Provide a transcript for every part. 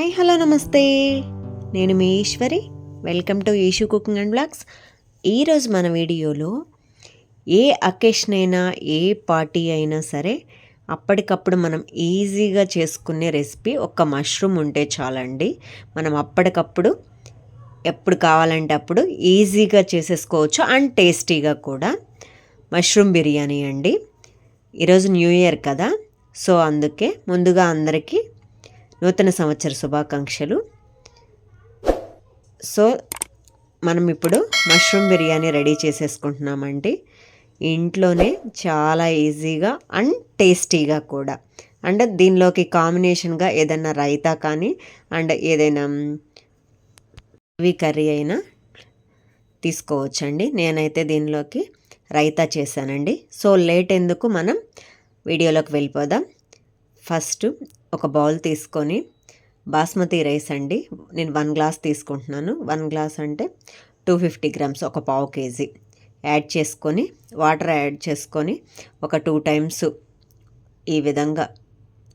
Hi hello నమస్తే. నేను మీ Eshwari. Welcome to Eshu cooking and blogs. ఈరోజు మన వీడియోలో ఏ అకేషన్ అయినా ఏ పార్టీ అయినా సరే అప్పటికప్పుడు మనం ఈజీగా చేసుకునే రెసిపీ ఒక మష్రూమ్ ఉంటే చాలండి. మనం అప్పటికప్పుడు ఎప్పుడు కావాలంటే అప్పుడు ఈజీగా చేసేసుకోవచ్చు అండ్ టేస్టీగా కూడా. మష్రూమ్ బిర్యానీ అండి. ఈరోజు న్యూ ఇయర్ కదా సో అందుకే ముందుగా అందరికీ నూతన సంవత్సర శుభాకాంక్షలు. సో మనం ఇప్పుడు మష్రూమ్ బిర్యానీ రెడీ చేసేసుకుంటున్నామండి. ఇంట్లోనే చాలా ఈజీగా అండ్ టేస్టీగా కూడా. అండ్ దీనిలోకి కాంబినేషన్గా ఏదైనా రైతా కానీ అండ్ ఏదైనా గ్రేవీ కర్రీ అయినా తీసుకోవచ్చండి. నేనైతే దీనిలోకి రైతా చేశానండి. సో లేట్ ఎందుకు మనం వీడియోలోకి వెళ్ళిపోదాం. ఫస్ట్ ఒక బౌల్ తీసుకొని బాస్మతి రైస్ అండి. నేను వన్ గ్లాస్ తీసుకుంటున్నాను. వన్ గ్లాస్ అంటే టూ ఫిఫ్టీ గ్రామ్స్ ఒక పావు కేజీ. యాడ్ చేసుకొని వాటర్ యాడ్ చేసుకొని ఒక టూ టైమ్స్ ఈ విధంగా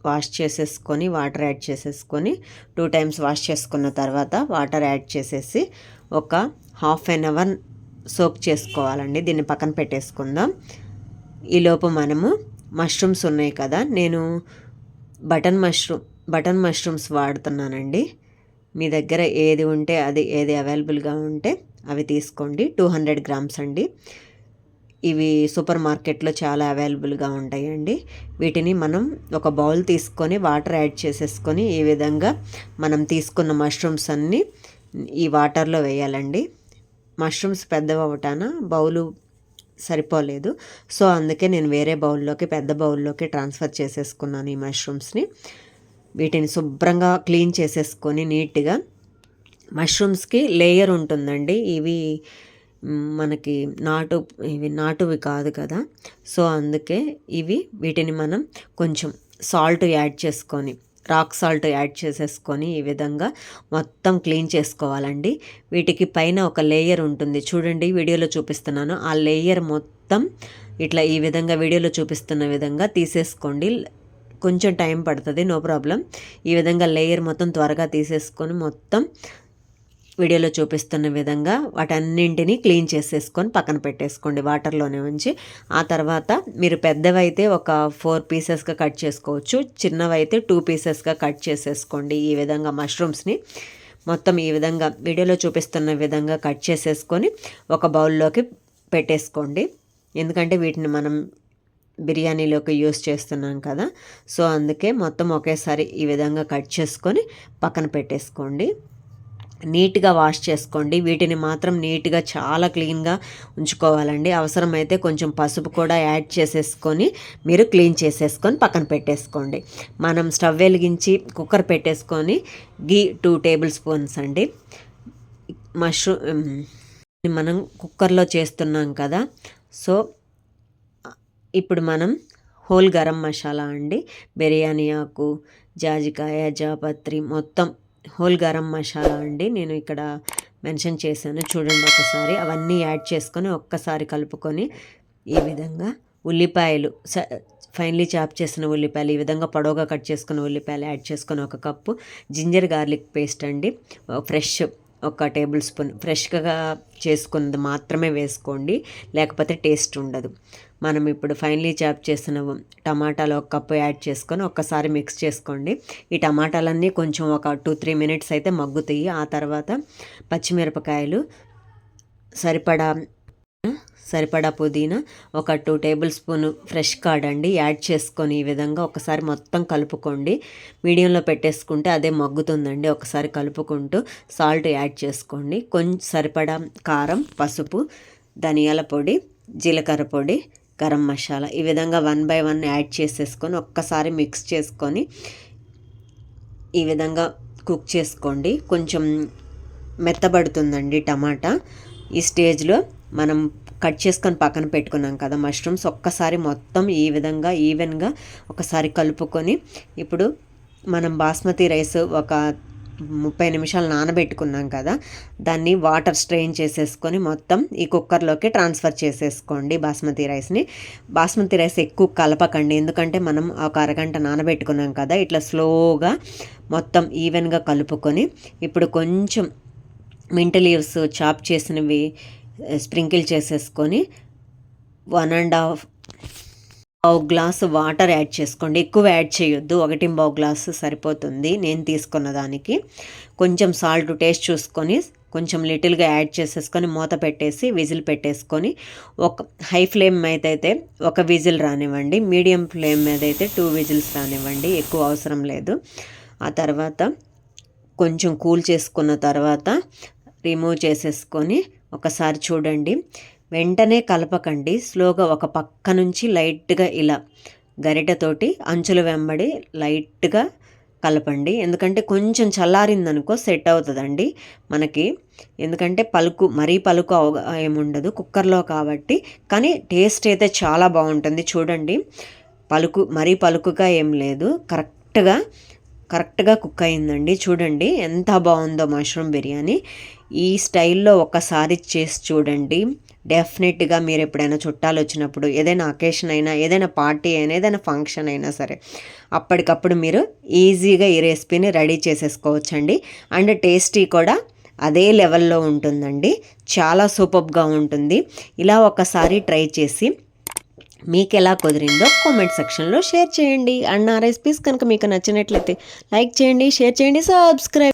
వాష్ చేసేసుకొని వాటర్ యాడ్ చేసేసుకొని టూ టైమ్స్ వాష్ చేసుకున్న తర్వాత వాటర్ యాడ్ చేసేసి ఒక హాఫ్ అన్ అవర్ సోక్ చేసుకోవాలండి. దీన్ని పక్కన పెట్టేసుకుందాం. ఈలోపు మనము మష్రూమ్స్ ఉన్నాయి కదా. నేను బటన్ మష్రూమ్ బటన్ మష్రూమ్స్ వాడుతున్నానండి. మీ దగ్గర ఏది ఉంటే అది ఏది అవైలబుల్గా ఉంటే అవి తీసుకోండి. టూ హండ్రెడ్ గ్రామ్స్ అండి. ఇవి సూపర్ మార్కెట్లో చాలా అవైలబుల్గా ఉంటాయండి. వీటిని మనం ఒక బౌల్ తీసుకొని వాటర్ యాడ్ చేసేసుకొని ఈ విధంగా మనం తీసుకున్న మష్రూమ్స్ అన్నీ ఈ వాటర్లో వేయాలండి. మష్రూమ్స్ పెద్దవి అవటాన బౌలు సరిపోలేదు. సో అందుకే నేను వేరే బౌల్లోకి పెద్ద బౌల్లోకి ట్రాన్స్ఫర్ చేసేసుకున్నాను ఈ మష్రూమ్స్ని. వీటిని శుభ్రంగా క్లీన్ చేసేసుకొని నీట్గా. మష్రూమ్స్కి లేయర్ ఉంటుందండి. ఇవి మనకి నాటు ఇవి నాటువి కాదు కదా. సో అందుకే ఇవి వీటిని మనం కొంచెం సాల్ట్ యాడ్ చేసుకొని రాక్ సాల్ట్ యాడ్ చేసేసుకొని ఈ విధంగా మొత్తం క్లీన్ చేసుకోవాలండి. వీటికి పైన ఒక లేయర్ ఉంటుంది. చూడండి వీడియోలో చూపిస్తున్నాను. ఆ లేయర్ మొత్తం ఇట్లా ఈ విధంగా వీడియోలో చూపిస్తున్న విధంగా తీసేసుకోండి. కొంచెం టైం పడుతుంది నో ప్రాబ్లం. ఈ విధంగా లేయర్ మొత్తం త్వరగా తీసేసుకొని మొత్తం వీడియోలో చూపిస్తున్న విధంగా వాటన్నింటినీ క్లీన్ చేసేసుకొని పక్కన పెట్టేసుకోండి వాటర్లోనే ఉంచి. ఆ తర్వాత మీరు పెద్దవైతే ఒక ఫోర్ పీసెస్గా కట్ చేసుకోవచ్చు చిన్నవైతే టూ పీసెస్గా కట్ చేసేసుకోండి ఈ విధంగా మష్రూమ్స్ని. మొత్తం ఈ విధంగా వీడియోలో చూపిస్తున్న విధంగా కట్ చేసేసుకొని ఒక బౌల్లోకి పెట్టేసుకోండి. ఎందుకంటే వీటిని మనం బిర్యానీలోకి యూస్ చేస్తున్నాం కదా సో అందుకే మొత్తం ఒకేసారి ఈ విధంగా కట్ చేసుకొని పక్కన పెట్టేసుకోండి. నీట్గా వాష్ చేసుకోండి. వీటిని మాత్రం నీట్గా చాలా క్లీన్గా ఉంచుకోవాలండి. అవసరమైతే కొంచెం పసుపు కూడా యాడ్ చేసేసుకొని మీరు క్లీన్ చేసేసుకొని పక్కన పెట్టేసుకోండి. మనం స్టవ్ వెలిగించి కుక్కర్ పెట్టేసుకొని గీ టూ టేబుల్ స్పూన్స్ అండి. మష్రూమ్ మనం కుక్కర్లో చేస్తున్నాం కదా. సో ఇప్పుడు మనం హోల్ గరం మసాలా అండి. బిర్యానీ ఆకు జాజికాయ జాపత్రి మొత్తం హోల్ గరం మసాలా అండి. నేను ఇక్కడ మెన్షన్ చేశాను. చూడండి ఒకసారి. అవన్నీ యాడ్ చేసుకొని ఒక్కసారి కలుపుకొని ఈ విధంగా ఉల్లిపాయలు ఫైనలీ చాప్ చేసిన ఉల్లిపాయలు ఈ విధంగా పొడవుగా కట్ చేసుకున్న ఉల్లిపాయలు యాడ్ చేసుకొని ఒక కప్పు జింజర్ గార్లిక్ పేస్ట్ అండి. ఫ్రెష్ ఒక టేబుల్ స్పూన్ ఫ్రెష్గా చేసుకున్నది మాత్రమే వేసుకోండి లేకపోతే టేస్ట్ ఉండదు. మనం ఇప్పుడు ఫైనలీ చాప్ చేసిన టమాటాలు ఒక కప్పు యాడ్ చేసుకొని ఒక్కసారి మిక్స్ చేసుకోండి. ఈ టమాటాలన్నీ కొంచెం ఒక టూ త్రీ మినిట్స్ అయితే మగ్గుతాయి. ఆ తర్వాత పచ్చిమిరపకాయలు సరిపడా సరిపడా పుదీనా ఒక two table spoon fresh curd అండి. యాడ్ చేసుకొని ఈ విధంగా ఒకసారి మొత్తం కలుపుకోండి. మీడియంలో పెట్టేసుకుంటే అదే మగ్గుతుందండి. ఒకసారి కలుపుకుంటూ సాల్ట్ యాడ్ చేసుకోండి. కొంచెం సరిపడా కారం పసుపు ధనియాల పొడి జీలకర్ర పొడి గరం మసాలా ఈ విధంగా వన్ బై వన్ యాడ్ చేసేసుకొని ఒక్కసారి మిక్స్ చేసుకొని ఈ విధంగా కుక్ చేసుకోండి. కొంచెం మెత్తబడుతుందండి టమాటా. ఈ స్టేజ్లో మనం కట్ చేసుకొని పక్కన పెట్టుకున్నాం కదా మష్రూమ్స్. ఒక్కసారి మొత్తం ఈ విధంగా ఈవెన్గా ఒకసారి కలుపుకొని ఇప్పుడు మనం బాస్మతి రైస్ ఒక ముప్పై నిమిషాలు నానబెట్టుకున్నాం కదా దాన్ని వాటర్ స్ట్రెయిన్ చేసేసుకొని మొత్తం ఈ కుక్కర్లోకి ట్రాన్స్ఫర్ చేసేసుకోండి బాస్మతి రైస్ని. బాస్మతి రైస్ ఎక్కువ కలపకండి ఎందుకంటే మనం ఒక అరగంట నానబెట్టుకున్నాం కదా ఇట్లా స్లోగా మొత్తం ఈవెన్గా కలుపుకొని ఇప్పుడు కొంచెం మింట్ లీవ్స్ చాప్ చేసినవి స్ప్రింకిల్ చేసేసుకొని వన్ అండ్ హాఫ్ పావు గ్లాసు వాటర్ యాడ్ చేసుకోండి. ఎక్కువ యాడ్ చేయొద్దు. ఒకటి పావు గ్లాసు సరిపోతుంది. నేను తీసుకున్న దానికి. కొంచెం సాల్ట్ టేస్ట్ చూసుకొని కొంచెం లిటిల్గా యాడ్ చేసేసుకొని మూత పెట్టేసి విజిల్ పెట్టేసుకొని ఒక హై ఫ్లేమ్ మీద అయితే ఒక విజిల్ రానివ్వండి. మీడియం ఫ్లేమ్ మీద అయితే టూ విజిల్స్ రానివ్వండి. ఎక్కువ అవసరం లేదు. ఆ తర్వాత కొంచెం కూల్ చేసుకున్న తర్వాత రిమూవ్ చేసేసుకొని ఒకసారి చూడండి. వెంటనే కలపకండి. స్లోగా ఒక పక్క నుంచి లైట్గా ఇలా గరిటతోటి అంచుల వెంబడి లైట్గా కలపండి. ఎందుకంటే కొంచెం చల్లారిందనుకో సెట్ అవుతుందండి మనకి. ఎందుకంటే పలుకు మరీ పలుకు అవ ఏముండదు కుక్కర్లో కాబట్టి. కానీ టేస్ట్ అయితే చాలా బాగుంటుంది. చూడండి. పలుకు మరీ పలుకుగా ఏం లేదు. కరెక్ట్గా కరెక్ట్గా కుక్ అయిందండి. చూడండి ఎంత బాగుందో మష్రూమ్ బిర్యానీ. ఈ స్టైల్లో ఒకసారి చేసి చూడండి. డెఫినెట్గా మీరు ఎప్పుడైనా చుట్టాలు వచ్చినప్పుడు ఏదైనా అకేషన్ అయినా ఏదైనా పార్టీ అయినా ఏదైనా ఫంక్షన్ అయినా సరే అప్పటికప్పుడు మీరు ఈజీగా ఈ రెసిపీని రెడీ చేసేసుకోవచ్చండి. అండ్ టేస్టీ కూడా అదే లెవెల్లో ఉంటుందండి. చాలా సూపర్గా ఉంటుంది. ఇలా ఒకసారి ట్రై చేసి మీకు ఎలా కుదిరిందో కామెంట్ సెక్షన్లో షేర్ చేయండి. అండ్ నా రెసిపీస్ కనుక మీకు నచ్చినట్లయితే లైక్ చేయండి షేర్ చేయండి సబ్స్క్రైబ్